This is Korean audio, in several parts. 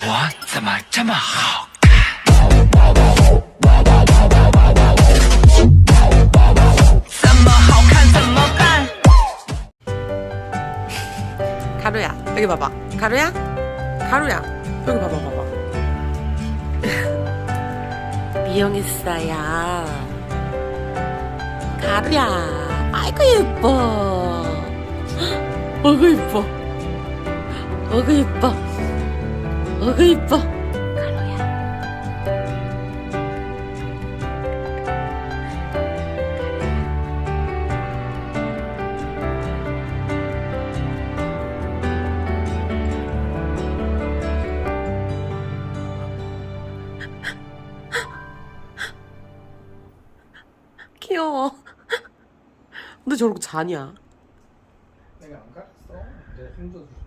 我怎么这么好？怎么好看怎么办？ 가루야 여기 봐봐 가루야 가루야 여기 봐봐 봐봐 미용했어요 가루야 아이고 예뻐 어구 예뻐 어구 예뻐 예뻐. 가루야 귀여워. 근데 저러고 자냐 내가 안 가르쳤어. 내가 힘줘서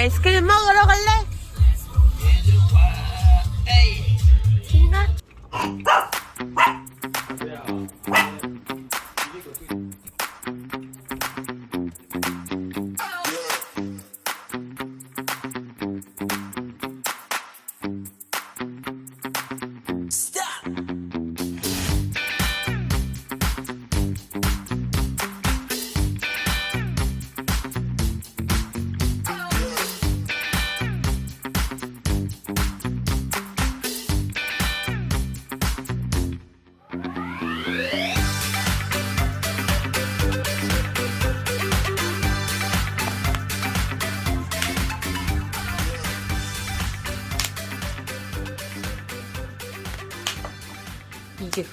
아이스크림 먹으러 갈래?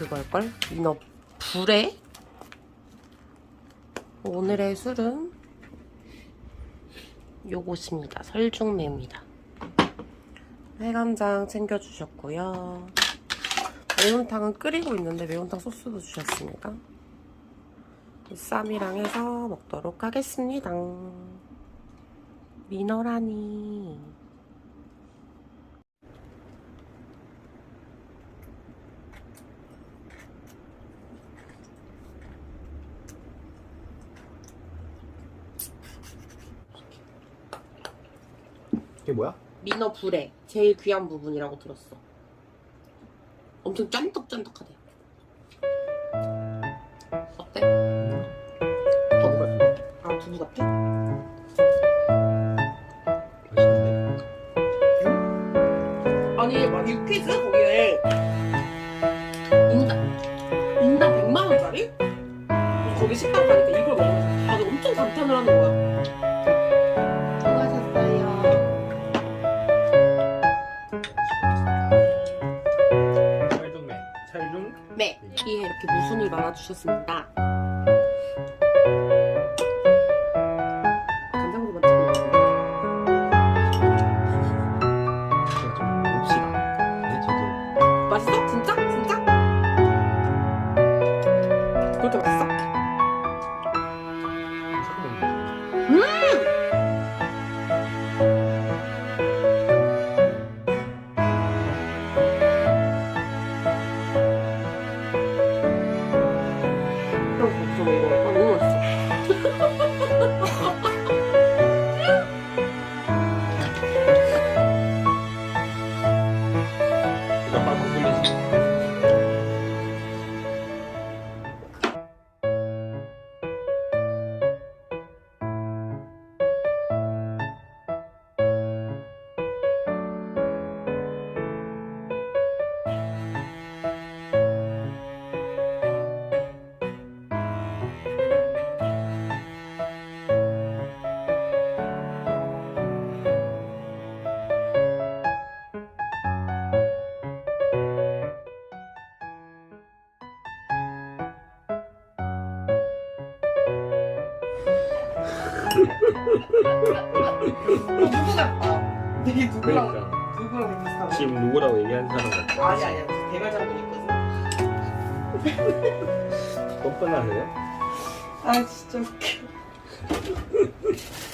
그걸걸? 이너 불에? 오늘의 술은 요것입니다. 설중매입니다. 해감장 챙겨주셨고요. 매운탕은 끓이고 있는데 매운탕 소스도 주셨습니다. 쌈이랑 해서 먹도록 하겠습니다. 미너라니. 이게 뭐야? 민어 불에 제일 귀한 부분이라고 들었어. 엄청 쫀득쫀득하대. 어때? 두부 같은데? 아 두부 같아? 맛있는데? 아니 막 육회즈 말아주셨습니다. 되게 누구랑 그러니까 누구랑 비슷하다. 지금 누구라고 얘기하는 사람 같아. 아니 아니야. 대가장군 있거든. 뻔뻔하네요. 아 진짜 웃겨.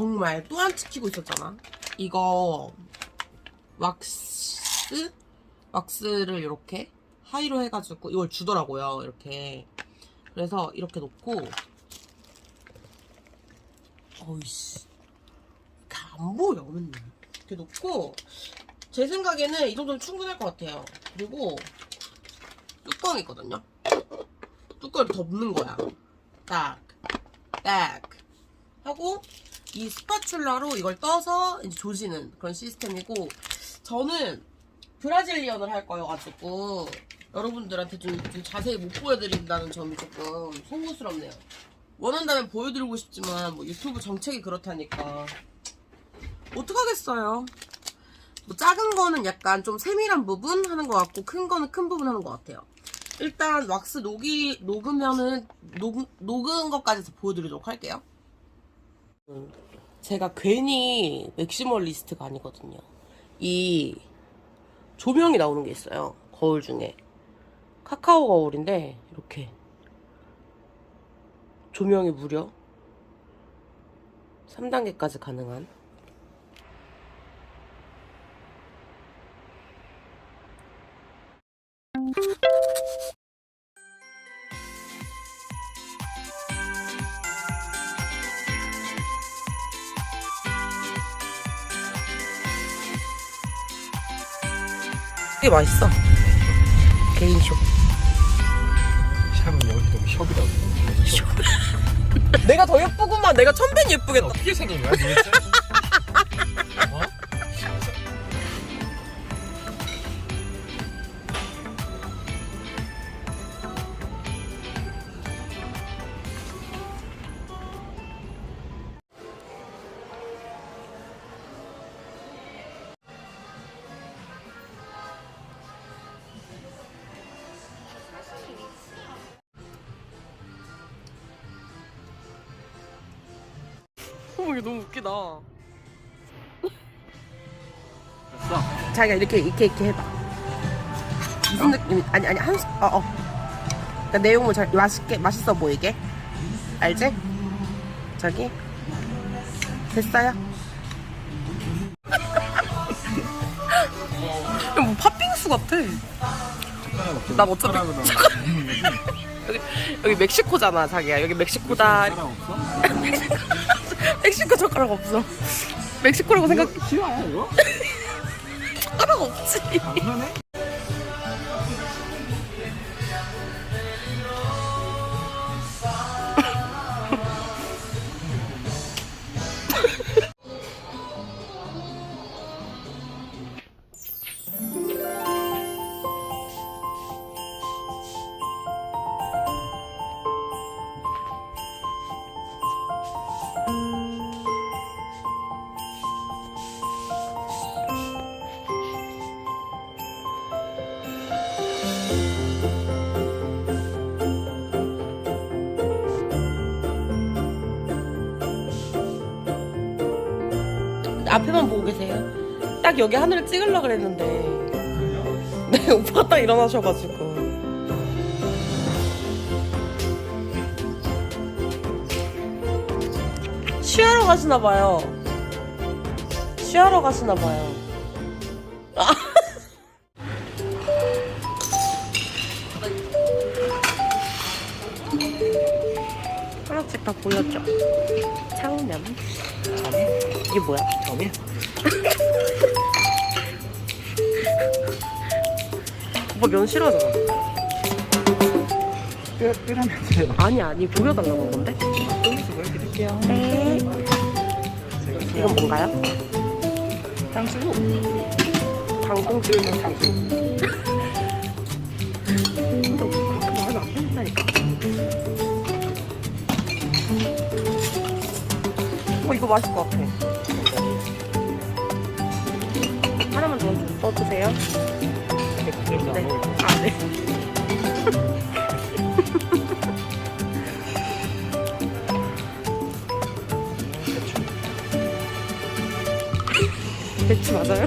정말 또 안 찍히고 있었잖아. 이거 왁스 왁스를 이렇게 하이로 해가지고 이걸 주더라고요. 이렇게 그래서 이렇게 놓고 어이씨 이렇게 안 보여 맨날 이렇게 놓고 제 생각에는 이 정도면 충분할 것 같아요. 그리고 뚜껑이 있거든요. 뚜껑을 덮는 거야. 딱, 딱 하고 이 스파츌라로 이걸 떠서 이제 조지는 그런 시스템이고 저는 브라질리언을 할 거여가지고 여러분들한테 좀, 좀 자세히 못 보여드린다는 점이 조금 송구스럽네요. 원한다면 보여드리고 싶지만 뭐 유튜브 정책이 그렇다니까 어떡하겠어요. 뭐 작은 거는 약간 좀 세밀한 부분 하는 것 같고 큰 거는 큰 부분 하는 것 같아요. 일단 왁스 녹이 녹으면은 녹, 녹은 것까지 보여드리도록 할게요. 제가 괜히 맥시멀리스트가 아니거든요. 이 조명이 나오는 게 있어요. 거울 중에. 카카오 거울인데 이렇게 조명이 무려 3단계까지 가능한 되게 맛있어. 개인쇼. 샵은 여기 너무 숍이라고. 내가 더 예쁘구만. 내가 천변 예쁘겠다. 어떻게 생긴 거야 도대체? 이거 너무 웃기다. 됐어. 자기가 이렇게 이렇게 이렇게 해봐. 무슨 느낌? 아니 아니 한어 어. 그러니까 내용물 잘 맛있게 맛있어 보이게. 알지? 저기 됐어요. 이거 뭐 팥빙수 같아. 나 어차피 여기 여기 멕시코잖아 자기야. 여기 멕시코다. 사람 없어? 멕시코 젓가락 없어. 멕시코라고 생각 싫어요 이거? 젓가락 없지. 당연해? 딱 여기 하늘을 찍으려고 그랬는데. 네, 오빠가 딱 일어나셔가지고. 쉬하러 가시나 봐요. 쉬하러 가시나 봐요. 하나씩 다 보였죠? 창면. 이게 뭐야? 점이? 오빠 면 싫어하잖아. 뼈, 뼈라면 돼요. 아니, 아니, 보여달라고 한 건데? 여기서 이렇게 드릴게요. 네. 이건 뭔가요? 탕수육. 당공주는 탕수육. 근데 그렇게 말하면 안 된다니까. 어, 이거 맛있을 것 같아. 하나만 더 주- 써주세요. 여기서 네. 안 먹을 거예요. 아, 네. 배추 맞아요?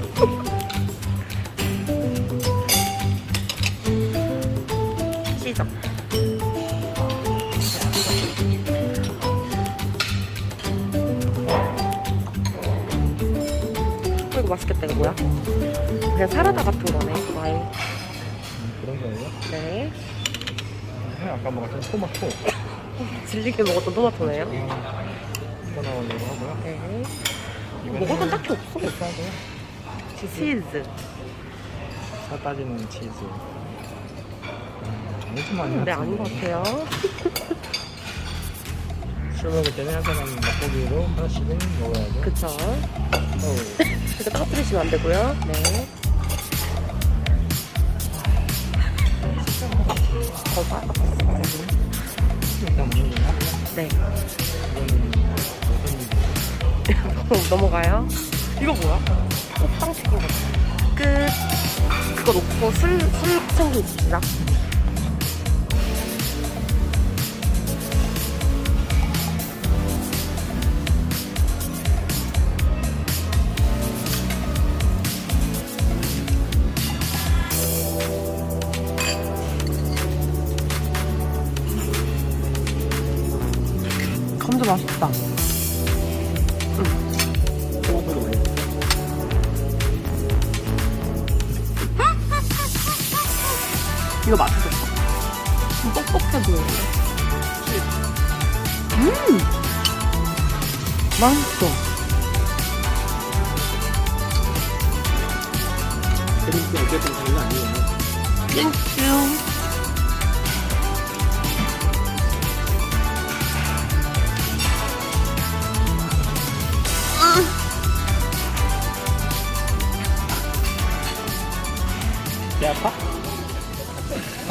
시작. 어, 이거 맛있겠다. 이거 뭐야? 그냥 사라다 같은 거네. 과일. 음, 거예요? 네. 아, 아까 먹었던 토마토. 질리게 먹었던 토마토네요. 이거 나오려고 하고요. 네. 먹을 건 딱히 없어. 싸고요. 치즈. 사 따지는 치즈. 음, 아니지 많이 네, 아닌 것 같아요. 술 먹을 때는 한 사람 맛보기로 하나씩은 먹어야죠. 그쵸. 어우, 이거 떨어뜨리시면 안 되고요. 네. 거 하고요. 네. 그럼 넘어가요. 이거 뭐야? 꽃빵 튀긴 거. 끝. 그거 놓고 술, 술 챙기시 맛있다. 올려. 이거 맛있어. 좀 뻑뻑해 보이는데. 음! 맛있어. 재밌게 어쨌든 장난 아니에요. 땡큐.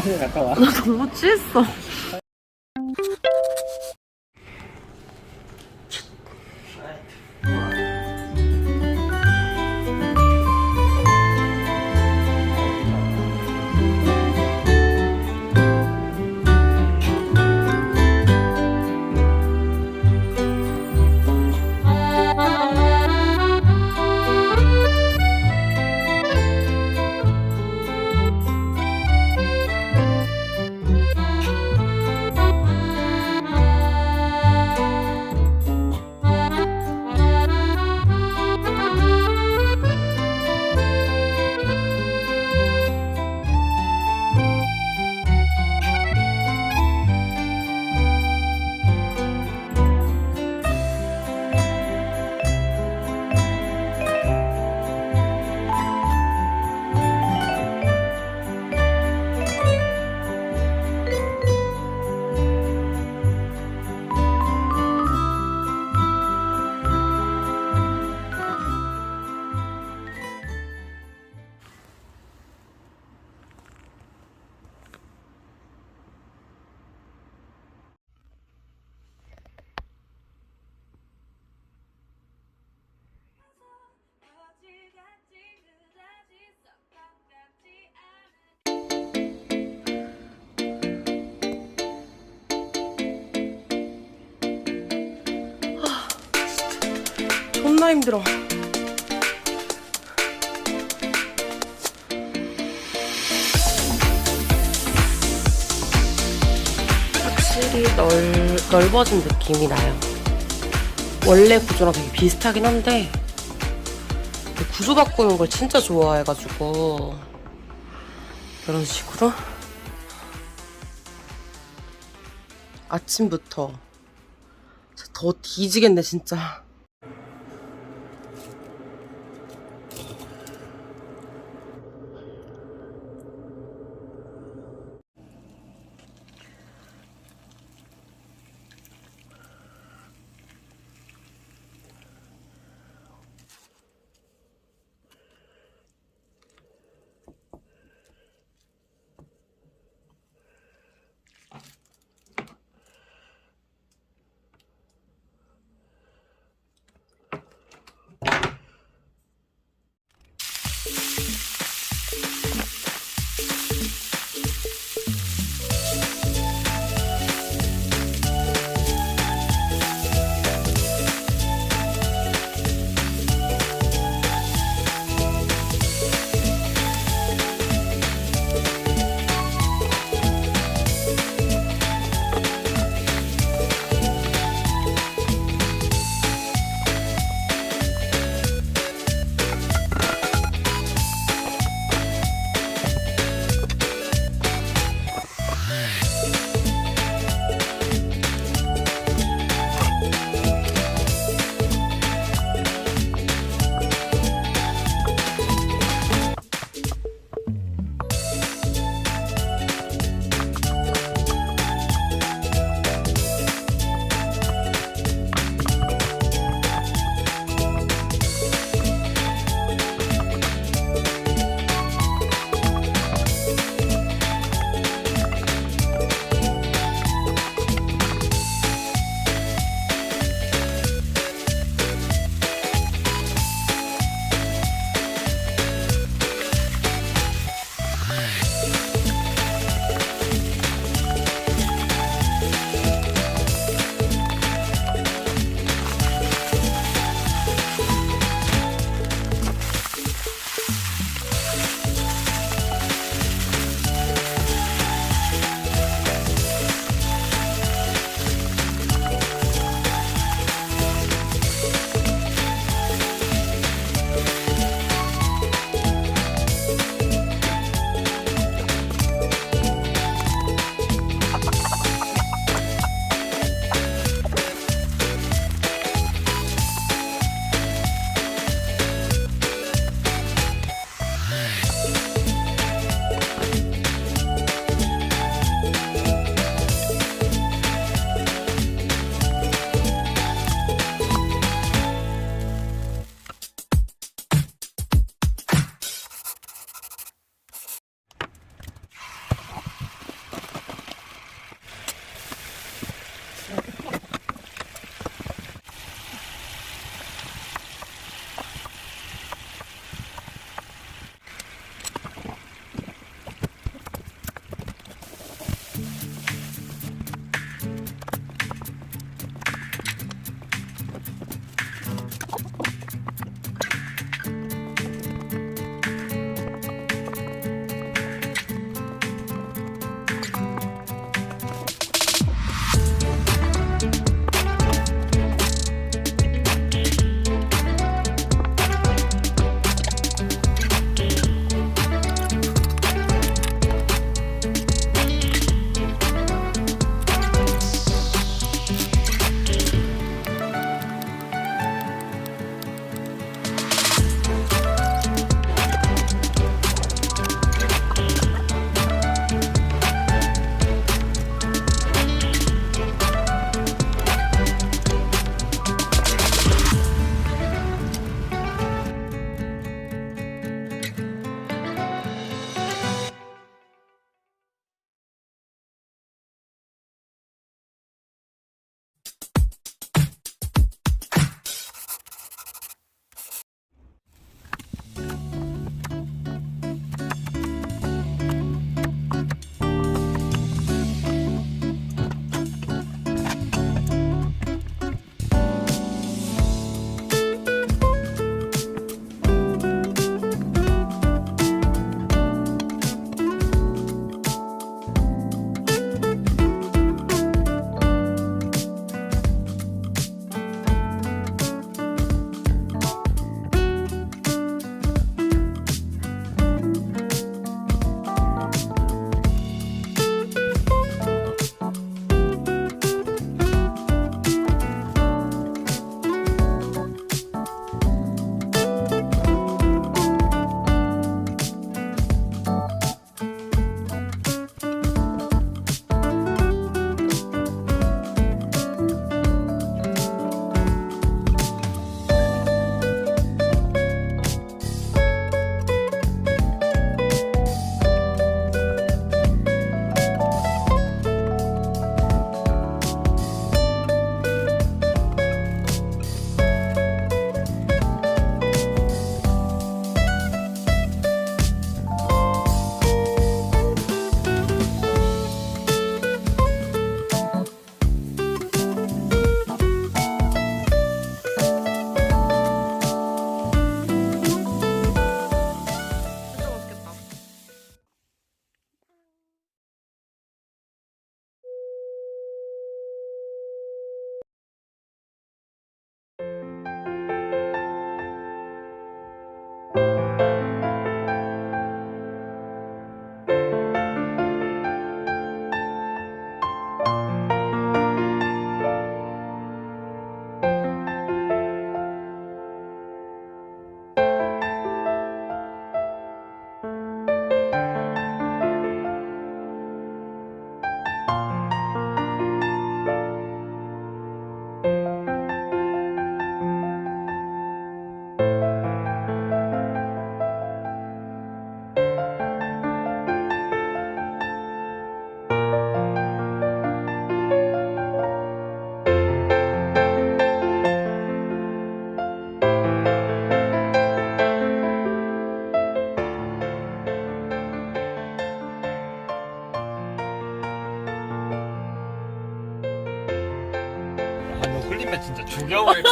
아니, 갔다 와. 나 너무 취했어. 힘들어. 확실히 넓, 넓어진 느낌이 나요. 원래 구조랑 되게 비슷하긴 한데 구조 바꾸는 걸 진짜 좋아해가지고 이런 식으로 아침부터 더 뒤지겠네 진짜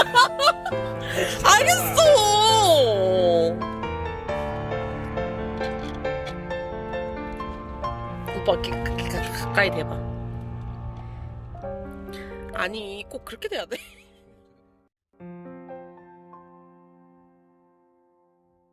알겠어. 오빠 이렇게, 이렇게 가- 가까이 대봐. 아니 꼭 그렇게 돼야 돼?